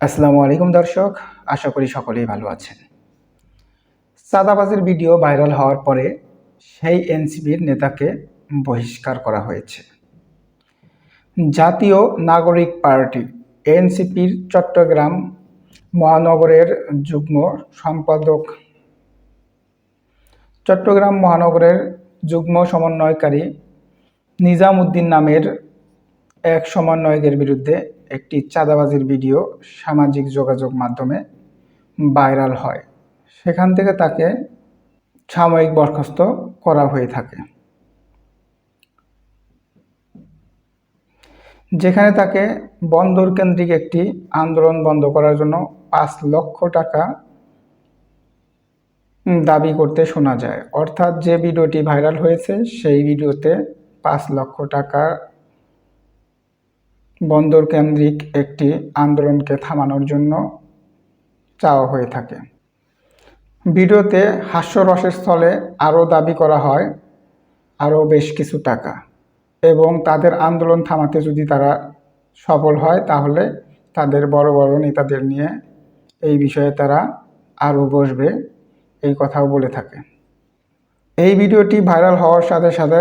আসসালামু আলাইকুম দর্শক, আশা করি সকলেই ভালো আছেন। চাঁদাবাজের ভিডিও ভাইরাল হওয়ার পরে সেই এনসিপির নেতাকে বহিষ্কার করা হয়েছে। জাতীয় নাগরিক পার্টি, এনসিপির চট্টগ্রাম মহানগরের যুগ্ম সম্পাদক। চট্টগ্রাম মহানগরের যুগ্ম সমন্বয়কারী নিজাম উদ্দিন নামের এক সমন্বয়কের বিরুদ্ধে একটি চাঁদাবাজির ভিডিও সামাজিক যোগাযোগ মাধ্যমে ভাইরাল হয়। সেখান থেকে তাকে সাময়িক বরখাস্ত করা হয়ে থাকে। যেখানে তাকে বন্দর কেন্দ্রিক একটি আন্দোলন বন্ধ করার জন্য পাঁচ লক্ষ টাকা দাবি করতে শোনা যায়। অর্থাৎ যে ভিডিওটি ভাইরাল হয়েছে, সেই ভিডিওতে পাঁচ লক্ষ টাকা বন্দর কেন্দ্রিক একটি আন্দোলনকে থামানোর জন্য চাওয়া হয়ে থাকে। ভিডিওতে হাস্যরসের স্থলে আরও দাবি করা হয়, আরও বেশ কিছু টাকা। এবং তাদের আন্দোলন থামাতে যদি তারা সফল হয়, তাহলে তাদের বড় বড় নেতাদের নিয়ে এই বিষয়ে তারা আরও বসবে, এই কথাও বলে থাকে। এই ভিডিওটি ভাইরাল হওয়ার সাথে সাথে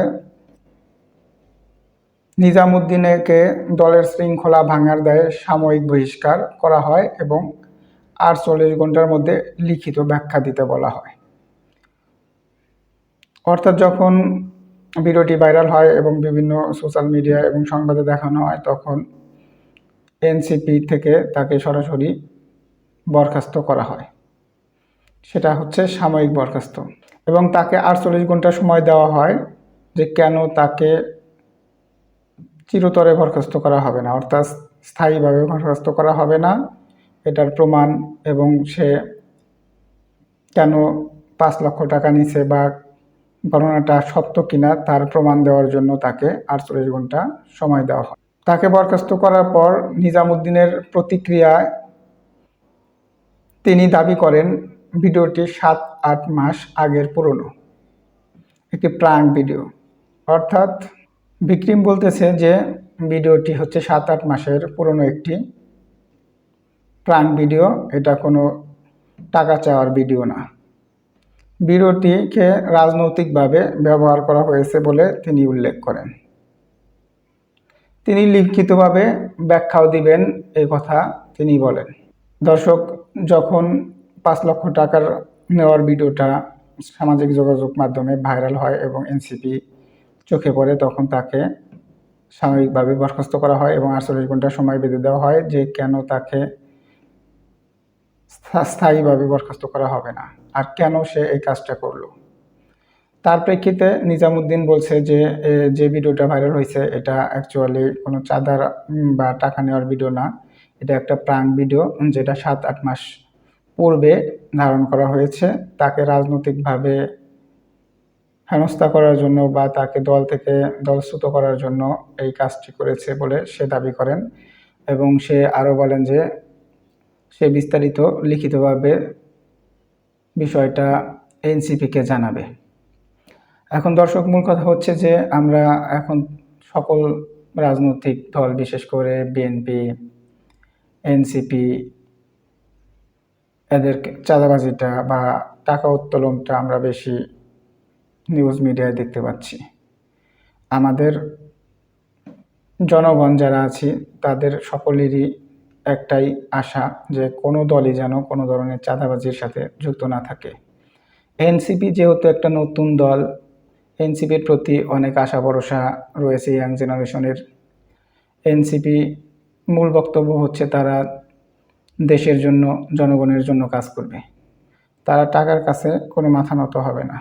নিজামুদ্দিনকে দলের শৃঙ্খলা ভাঙার দায়ে সাময়িক বহিষ্কার করা হয় এবং আটচল্লিশ ঘণ্টার মধ্যে লিখিত ব্যাখ্যা দিতে বলা হয়। অর্থাৎ যখন ভিডিওটি ভাইরাল হয় এবং বিভিন্ন সোশ্যাল মিডিয়া এবং সংবাদে দেখানো হয়, তখন এনসিপি থেকে তাকে সরাসরি বরখাস্ত করা হয়। সেটা হচ্ছে সাময়িক বরখাস্ত। এবং তাকে আটচল্লিশ ঘণ্টা সময় দেওয়া হয় যে কেন তাকে চিরতরে বরখাস্ত করা হবে না, অর্থাৎ স্থায়ীভাবে বরখাস্ত করা হবে না। এটার প্রমাণ এবং সে কেন পাঁচ লক্ষ টাকা নিছে বা ঘটনাটা সত্য কিনা তার প্রমাণ দেওয়ার জন্য তাকে আটচল্লিশ ঘণ্টা সময় দেওয়া হয়। তাকে বরখাস্ত করার পর নিজামুদ্দিনের প্রতিক্রিয়ায় তিনি দাবি করেন, ভিডিওটি সাত আট মাস আগের পুরনো, একটি প্রাঙ্ক ভিডিও। অর্থাৎ বিক্রিম বলতেছে যে ভিডিওটি হচ্ছে সাত আট মাসের পুরনো একটি প্রাণ ভিডিও। এটা কোনো টাকা চাওয়ার ভিডিও না। ভিডিওটিকে রাজনৈতিকভাবে ব্যবহার করা হয়েছে বলে তিনি উল্লেখ করেন। তিনি লিখিতভাবে ব্যাখ্যাও দিবেন এই কথা তিনি বলেন। দর্শক, যখন পাঁচ লক্ষ টাকার নেওয়ার ভিডিওটা সামাজিক যোগাযোগ মাধ্যমে ভাইরাল হয় এবং এনসিপি চোখে পড়ে তখন তাকে সাময়িকভাবে বরখাস্ত করা হয় এবং আটচল্লিশ ঘণ্টা সময় বেঁধে দেওয়া হয় যে কেন তাকে স্থায়ীভাবে বরখাস্ত করা হবে না। আর কেন সে এই কাজটা করল? তার প্রেক্ষিতে নিজামুদ্দিন বলছে যে যে ভিডিওটা ভাইরাল হয়েছে, এটা অ্যাকচুয়ালি কোনো চাঁদার বা টাকা নেওয়ার ভিডিও না। এটা একটা প্রাণ ভিডিও, যেটা সাত আট মাস পূর্বে ধারণ করা হয়েছে। তাকে রাজনৈতিকভাবে হেনস্থা করার জন্য বা তাকে দল থেকে দলচ্যুত করার জন্য এই কাজটি করেছে বলে সে দাবি করেন এবং সে আরও বলেন যে সে বিস্তারিত লিখিতভাবে বিষয়টা এনসিপিকে জানাবে। এখন দর্শক, মূল কথা হচ্ছে যে আমরা এখন সকল রাজনৈতিক দল, বিশেষ করে বিএনপি এনসিপি এদের চাঁদাবাজিটা বা টাকা উত্তোলনটা আমরা বেশি নিউজ মিডিয়ায় দেখতে পাচ্ছি। আমাদের জনগণ যারা আছি, তাদের সকলেরই একটাই আশা যে কোনো দলই যেন কোনো ধরনের চাঁদাবাজির সাথে যুক্ত না থাকে। এনসিপি যেহেতু একটা নতুন দল এনসিপির প্রতি অনেক আশা, ভরসা রয়েছে ইয়াং জেনারেশনের এনসিপি মূল বক্তব্য হচ্ছে তারা দেশের জন্য, জনগণের জন্য কাজ করবে। তারা টাকার কাছে কোনো মাথা নত হবে না।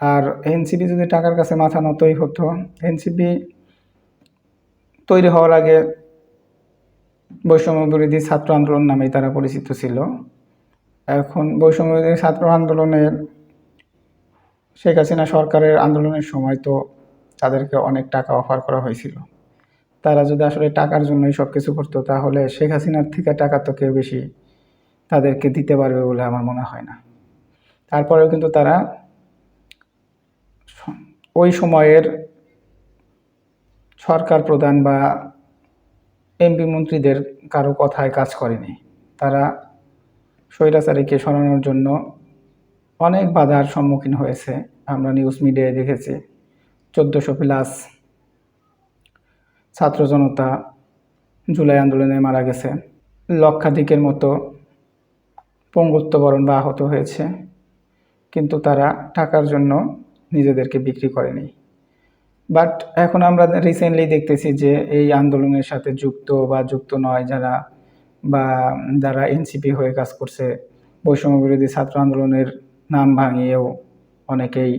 আর এনসিপি যদি টাকার কাছে মাথা নতই হতো, এনসিপি তৈরি হওয়ার আগে বৈষম্য বিরোধী ছাত্র আন্দোলন নামেই তারা পরিচিত ছিল। এখন বৈষম্য বিরোধী ছাত্র আন্দোলনের শেখ হাসিনা সরকারের আন্দোলনের সময় তো তাদেরকে অনেক টাকা অফার করা হয়েছিল। তারা যদি আসলে টাকার জন্যই সব কিছু করতো, তাহলে শেখ হাসিনার থেকে টাকা তো কেউ বেশি তাদেরকে দিতে পারবে বলে আমার মনে হয় না। তারপরেও কিন্তু তারা ওই সময়ের সরকার প্রধান বা এমপি মন্ত্রীদের কারও কথায় কাজ করেনি। তারা স্বৈরাচারীকে সরানোর জন্য অনেক বাধার সম্মুখীন হয়েছে। আমরা নিউজ মিডিয়ায় দেখেছি। চোদ্দোশো প্লাস ছাত্র জনতা জুলাই আন্দোলনে মারা গেছে। লক্ষাধিকের মতো পঙ্গুত্ববরণ বা আহত হয়েছে। কিন্তু তারা টাকার জন্য নিজেদেরকে বিক্রি করেনি বাট এখন আমরা রিসেন্টলি দেখতেছি যে এই আন্দোলনের সাথে যুক্ত বা যুক্ত নয় যারা বা যারা এনসিপি হয়ে কাজ করছে, বৈষম্য বিরোধী ছাত্র আন্দোলনের নাম ভাঙিয়েও অনেকেই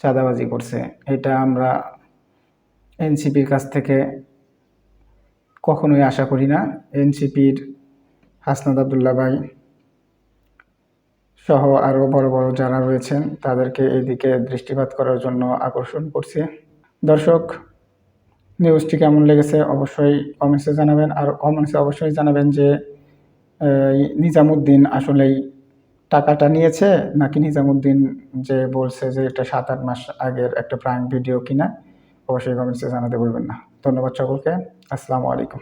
চাঁদাবাজি করছে। এটা আমরা এনসিপির কাছ থেকে কখনোই আশা করি না। এনসিপির হাসনাদ আবদুল্লা ভাই সহ আরও বড় বড় যারা রয়েছেন, তাদেরকে এইদিকে দৃষ্টিপাত করার জন্য আকর্ষণ করছি। দর্শক নিউজটি কেমন লেগেছে অবশ্যই কমেন্টসে জানাবেন, আর কমেন্টসে অবশ্যই জানাবেন যে নিজামুদ্দিন আসলেই টাকাটা নিয়েছে নাকি নিজামুদ্দিন যে বলছে যে এটা সাত আট মাস আগের একটা প্রাইম ভিডিও কিনা, অবশ্যই কমেন্টসে জানাতে বলবেন না। ধন্যবাদ সকলকে, আসসালামু আলাইকুম।